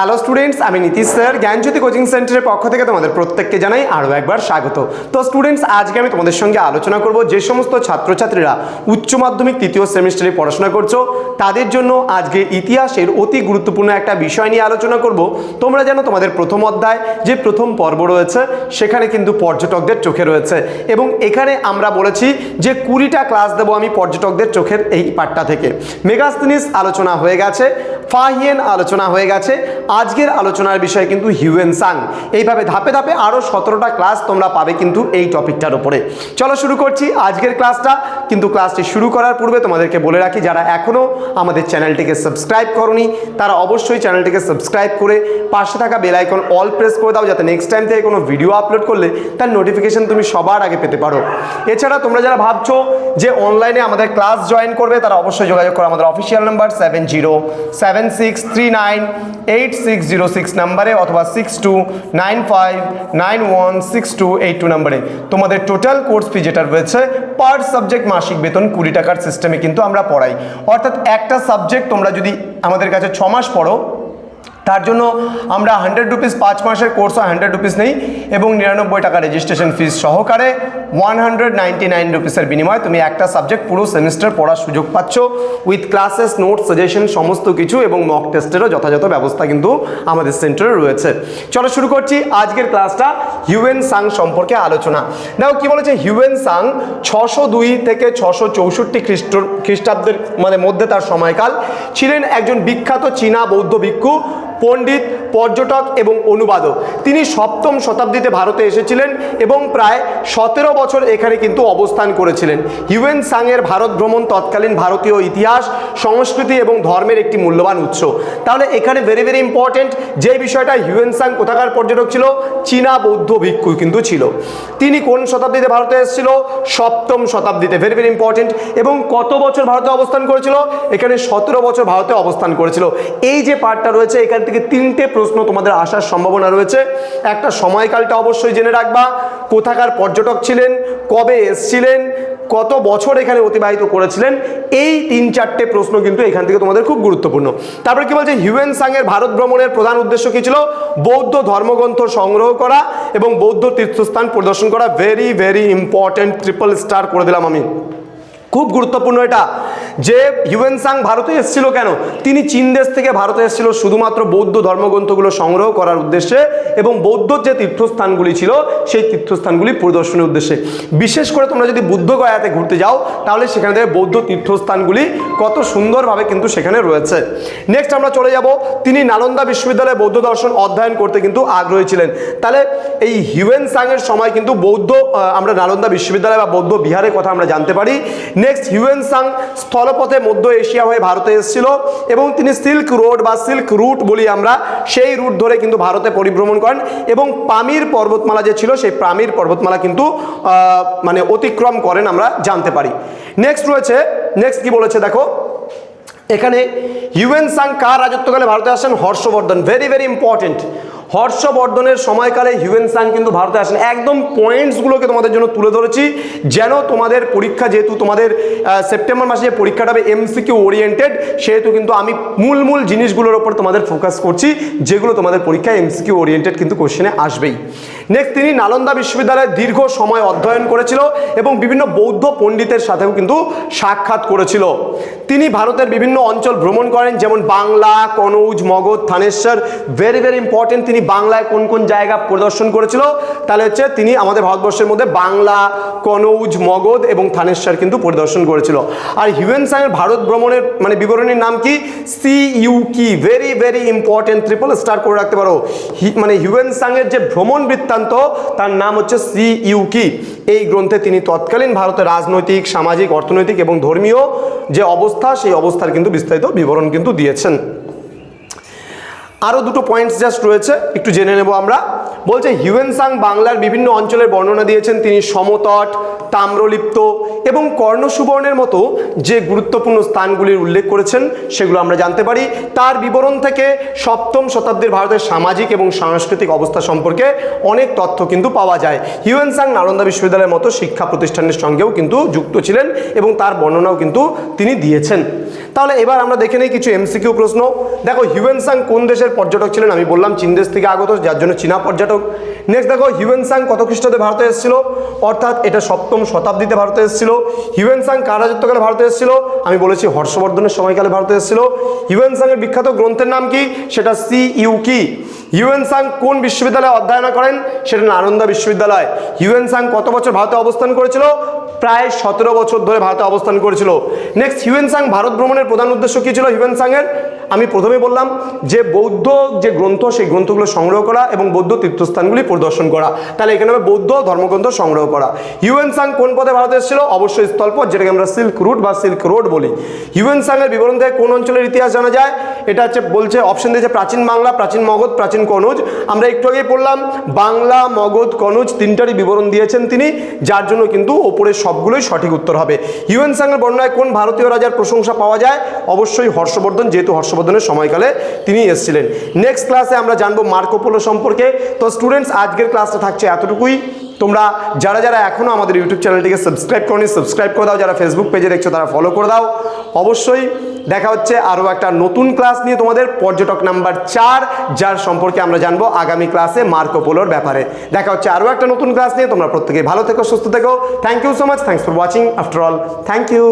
Hello students আমি Nitish sir. জ্ঞানজ্যোতি coaching সেন্টারের পক্ষ থেকে তোমাদের প্রত্যেককে জানাই আরও একবার স্বাগত। তো স্টুডেন্টস আজকে আমি তোমাদের সঙ্গে আলোচনা করব যে সমস্ত ছাত্রছাত্রীরা উচ্চ মাধ্যমিক তৃতীয় সেমিস্টারে পড়াশোনা করছ, তাদের জন্য আজকে ইতিহাসের অতি গুরুত্বপূর্ণ একটা বিষয় নিয়ে আলোচনা করব। তোমরা যেন তোমাদের প্রথম অধ্যায়, যে প্রথম পর্ব রয়েছে, সেখানে কিন্তু পর্যটকদের চোখে রয়েছে। এবং এখানে আমরা বলেছি যে কুড়িটা ক্লাস দেবো আমি পর্যটকদের চোখের এই পার্টটা থেকে। মেগাস্তিনিস আলোচনা হয়ে গেছে, ফাহিয়েন আলোচনা হয়ে গেছে। আজকের আলোচনার বিষয় কিন্তু হিউয়েন সাং। এইভাবে ধাপে ধাপে আরও সতেরোটা ক্লাস তোমরা পাবে কিন্তু এই টপিকটার উপরে। চলো শুরু করছি আজকের ক্লাসটা। কিন্তু ক্লাসটি শুরু করার পূর্বে তোমাদেরকে বলে রাখি, যারা এখনও আমাদের চ্যানেলটিকে সাবস্ক্রাইব করনি, তারা অবশ্যই চ্যানেলটিকে সাবস্ক্রাইব করে পাশে থাকা বেল আইকন অল প্রেস করে দাও, যাতে নেক্সট টাইম থেকে কোনো ভিডিও আপলোড করলে তার নোটিফিকেশন তুমি সবার আগে পেতে পারো। এছাড়া তোমরা যারা ভাবছ যে অনলাইনে আমাদের ক্লাস জয়েন করবে, তারা অবশ্যই যোগাযোগ করো আমাদের official number seven zero seven six three nine eight six zero six নাম্বারে অথবা six two nine five nine one six two eight two নাম্বারে। তোমাদের টোটাল কোর্স ফি যেটা রয়েছে পার সাবজেক্ট মাসিক বেতন কুড়ি টাকার সিস্টেমে কিন্তু আমরা পড়াই। অর্থাৎ একটা সাবজেক্ট তোমরা যদি আমাদের কাছে ছ মাস পড়ো, তার জন্য আমরা হান্ড্রেড রুপিস পাঁচ মাসের কোর্স হান্ড্রেড রুপিস নেই। এবং নিরানব্বই টাকা রেজিস্ট্রেশন ফিস সহকারে ওয়ান হান্ড্রেড নাইনটি নাইন রুপিসের বিনিময়ে তুমি একটা সাবজেক্ট পুরো সেমিস্টার পড়ার সুযোগ পাচ্ছ। উইথ ক্লাসেস নোট সাজেশন সমস্ত কিছু এবং মক টেস্টেরও যথাযথ ব্যবস্থা কিন্তু আমাদের সেন্টারে রয়েছে। চলো শুরু করছি আজকের ক্লাসটা হিউয়েন সাং সম্পর্কে আলোচনা। দেখো কি বলেছে? হিউয়েন সাং ছশো দুই থেকে ছশো চৌষট্টি খ্রিস্ট খ্রিস্টাব্দের মানে মধ্যে তার সময়কাল। ছিলেন একজন বিখ্যাত চীনা বৌদ্ধ ভিক্ষু, পণ্ডিত, পর্যটক এবং অনুবাদক। তিনি সপ্তম শতাব্দীতে ভারতে এসেছিলেন এবং প্রায় সতেরো বছর এখানে কিন্তু অবস্থান করেছিলেন। হিউয়েন সাংয়ের ভারত ভ্রমণ তৎকালীন ভারতীয় ইতিহাস, সংস্কৃতি এবং ধর্মের একটি মূল্যবান উৎস। তাহলে এখানে ভেরি ভেরি ইম্পর্টেন্ট যে বিষয়টা হিউয়েন সাং কোথাকার পর্যটক ছিল, চীনা বৌদ্ধ ভিক্ষু কিন্তু ছিল। তিনি কোন শতাব্দীতে ভারতে এসেছিল? সপ্তম শতাব্দীতে। ভেরি ভেরি ইম্পর্টেন্ট এবং কত বছর ভারতে অবস্থান করেছিল? এখানে সতেরো বছর ভারতে অবস্থান করেছিল। এই যে পার্টটা রয়েছে, এখান থেকে তিনটে প্রশ্ন তোমাদের আসার সম্ভাবনা রয়েছে। একটা সময়কালটা অবশ্যই জেনে রাখবা। কোথাকার পর্যটক ছিলেন, কবে এসছিলেন, কত বছর এখানে অতিবাহিত করেছিলেন, এই তিন চারটে প্রশ্ন কিন্তু এখান থেকে তোমাদের খুব গুরুত্বপূর্ণ। তারপরে কি বলছে, হিউয়েন সাংয়ের ভারত ভ্রমণের প্রধান উদ্দেশ্য কি ছিল? বৌদ্ধ ধর্মগ্রন্থ সংগ্রহ করা এবং বৌদ্ধ তীর্থস্থান পরিদর্শন করা। Very very important triple star করে দিলাম আমি। খুব গুরুত্বপূর্ণ এটা। যে হিউয়েন সাং ভারতে এসেছিল কেন? তিনি চীন দেশ থেকে ভারতে এসেছিল শুধুমাত্র বৌদ্ধ ধর্মগ্রন্থগুলো সংগ্রহ করার উদ্দেশ্যে এবং বৌদ্ধ যে তীর্থস্থানগুলি ছিল, সেই তীর্থস্থানগুলি পরিদর্শনের উদ্দেশ্যে। বিশেষ করে তোমরা যদি বুদ্ধগয়াতে ঘুরতে যাও, তাহলে সেখানে থেকে বৌদ্ধ তীর্থস্থানগুলি কত সুন্দরভাবে কিন্তু সেখানে রয়েছে। নেক্সট আমরা চলে যাব। তিনি নালন্দা বিশ্ববিদ্যালয়ে বৌদ্ধ দর্শন অধ্যয়ন করতে কিন্তু আগ্রহী ছিলেন। তাহলে এই হিউয়েন সাংয়ের সময় কিন্তু বৌদ্ধ আমরা নালন্দা বিশ্ববিদ্যালয় বা বৌদ্ধ বিহারের কথা আমরা জানতে পারি। নেক্সট হিউয়েন সাং স্থলপথে মধ্য এশিয়া হয়ে ভারতে এসেছিল এবং তিনি সিল্ক রোড বা সিল্ক রুট বলি আমরা, সেই রুট ধরে কিন্তু ভারতে পরিভ্রমণ করেন এবং পামির পর্বতমালা যে ছিল, সেই পামির পর্বতমালা কিন্তু মানে অতিক্রম করেন আমরা জানতে পারি। নেক্সট রয়েছে নেক্সট কি বলেছে দেখো? এখানে হিউয়েন সাং কার রাজত্বকালে ভারতে আসেন? হর্ষবর্ধন। ভেরি ভেরি ইম্পর্টেন্ট হর্ষবর্ধনের সময়কালে হিউয়েন সাং কিন্তু ভারতে আসেন। একদম পয়েন্টসগুলোকে তোমাদের জন্য তুলে ধরেছি। যেন তোমাদের পরীক্ষা যেহেতু তোমাদের সেপ্টেম্বর মাসে যে পরীক্ষাটা হবে এমসিকিউ ওরিয়েন্টেড সেহেতু কিন্তু আমি মূল মূল জিনিসগুলোর ওপর তোমাদের ফোকাস করছি, যেগুলো তোমাদের পরীক্ষা এমসিকিউ ওরিয়েন্টেড কিন্তু কোশ্চেনে আসবেই। নেক্সট তিনি নালন্দা বিশ্ববিদ্যালয়ে দীর্ঘ সময় অধ্যয়ন করেছিল এবং বিভিন্ন বৌদ্ধ পণ্ডিতের সাথেও কিন্তু সাক্ষাৎ করেছিল। তিনি ভারতের বিভিন্ন অঞ্চল ভ্রমণ করেন, যেমন Bangla, Kannauj, Magadh, Thaneswar. Very very important তিনি বাংলায় কোন কোন জায়গা প্রদর্শন করেছিল? তাহলে হচ্ছে তিনি আমাদের ভারতবর্ষের মধ্যে বাংলা, কনৌজ, মগধ এবং থানেশ্বর কিন্তু পরিদর্শন করেছিল। আর হিউয়েন সাংয়ের ভারত ভ্রমণের মানে বিবরণীর নাম কি? Si Yu Ki very very important triple star করে রাখতে পারো। মানে হিউয়েন সাংয়ের যে ভ্রমণ বৃত্তান্ত তার নাম হচ্ছে সি ইউ কি। এই গ্রন্থে তিনি তৎকালীন ভারতের রাজনৈতিক, সামাজিক, অর্থনৈতিক এবং ধর্মীয় যে অবস্থা, সেই অবস্থার কিন্তু বিস্তারিত বিবরণ কিন্তু দিয়েছেন। আরও দুটো পয়েন্টস জাস্ট রয়েছে, একটু জেনে নেব আমরা। বলছে হিউয়েনসাং বাংলার বিভিন্ন অঞ্চলের বর্ণনা দিয়েছেন তিনি সমতট, তাম্রলিপ্ত এবং কর্ণসুবর্ণের মতো যে গুরুত্বপূর্ণ স্থানগুলির উল্লেখ করেছেন, সেগুলো আমরা জানতে পারি। তার বিবরণ থেকে সপ্তম শতাব্দীর ভারতের সামাজিক এবং সাংস্কৃতিক অবস্থা সম্পর্কে অনেক তথ্য কিন্তু পাওয়া যায়। হিউয়েন সাং নালন্দা বিশ্ববিদ্যালয়ের মতো শিক্ষা প্রতিষ্ঠানের সঙ্গেও কিন্তু যুক্ত ছিলেন এবং তার বর্ণনাও কিন্তু তিনি দিয়েছেন। তাহলে এবার আমরা দেখে নিই কিছু এমসিকিউ প্রশ্ন। দেখো হিউয়েনসাং কোন দেশের পর্যটক ছিলেন? আমি বললাম চীন দেশ থেকে আগত, যার জন্য চীনা পর্যটক। নেক্সট দেখো হিউয়েনসাং কত খ্রিস্টাব্দে ভারতে এসেছিল? অর্থাৎ এটা সপ্তম শতাব্দীতে ভারতে এসেছিল। হিউয়েনসাং কার রাজত্বকালে ভারতে এসেছিল? আমি বলেছি হর্ষবর্ধনের সময়কালে ভারতে এসেছিল। হিউয়েনসাংয়ের বিখ্যাত গ্রন্থের নাম কি? সেটা সি ইউ কি হিউয়েন সাং কোন বিশ্ববিদ্যালয়ে অধ্যয়ন করেন? সেটা নালন্দা বিশ্ববিদ্যালয়। হিউয়েন সাং কত বছর ভারতে অবস্থান করেছিল? প্রায় সতেরো বছর ধরে ভারতে অবস্থান করেছিল। নেক্সট হিউয়েন সাং ভারত ভ্রমণের প্রধান উদ্দেশ্য কী ছিল হিউয়েন সাংয়ের আমি প্রথমে বললাম যে বৌদ্ধ যে গ্রন্থ, সেই গ্রন্থগুলো সংগ্রহ করা এবং বৌদ্ধ তীর্থস্থানগুলি পরিদর্শন করা। তাহলে এখানে হবে বৌদ্ধ ধর্মগ্রন্থ সংগ্রহ করা। হিউয়েন সাং কোন পথে ভারতে এসেছিল? অবশ্যই স্থলপথ, যেটাকে আমরা সিল্ক রুট বা সিল্ক রোড বলি। হিউয়েন সাংয়ের বিবরণ থেকে কোন অঞ্চলের ইতিহাস জানা যায়? এটা হচ্ছে, বলছে অপশন দিয়েছে প্রাচীন বাংলা, প্রাচীন মগধ, প্রাচীন কনৌজ। আমরা একটু আগেই পড়লাম, বাংলা মগধ কনুজ তিনটারই বিবরণ দিয়েছেন তিনি, যার জন্য কিন্তু ওপরের সবগুলোই সঠিক উত্তর হবে। ইউএন সাংয়ের বর্ণায় কোন ভারতীয় রাজার প্রশংসা পাওয়া যায়? অবশ্যই হর্ষবর্ধন, যেহেতু হর্ষবর্ধনের সময়কালে তিনি এসেছিলেন। নেক্সট ক্লাসে আমরা জানব মার্কোপোলো সম্পর্কে। তো স্টুডেন্টস আজকের ক্লাসটা থাকছে এতটুকুই। তোমরা যারা যারা এখনও আমাদের ইউটিউব চ্যানেলটিকে সাবস্ক্রাইব করনি সাবস্ক্রাইব করে দাও। যারা ফেসবুক পেজে দেখছ, তারা ফলো করে দাও। অবশ্যই দেখা হচ্ছে আরও একটা নতুন ক্লাস নিয়ে তোমাদের পর্যটক নাম্বার চার, যার সম্পর্কে আমরা জানব আগামী ক্লাসে মার্কোপোলোর ব্যাপারে। দেখা হচ্ছে আরও একটা নতুন ক্লাস নিয়ে। তোমরা প্রত্যেকে ভালো থেকো, সুস্থ থেকো। Thank you so much thanks for watching after all thank you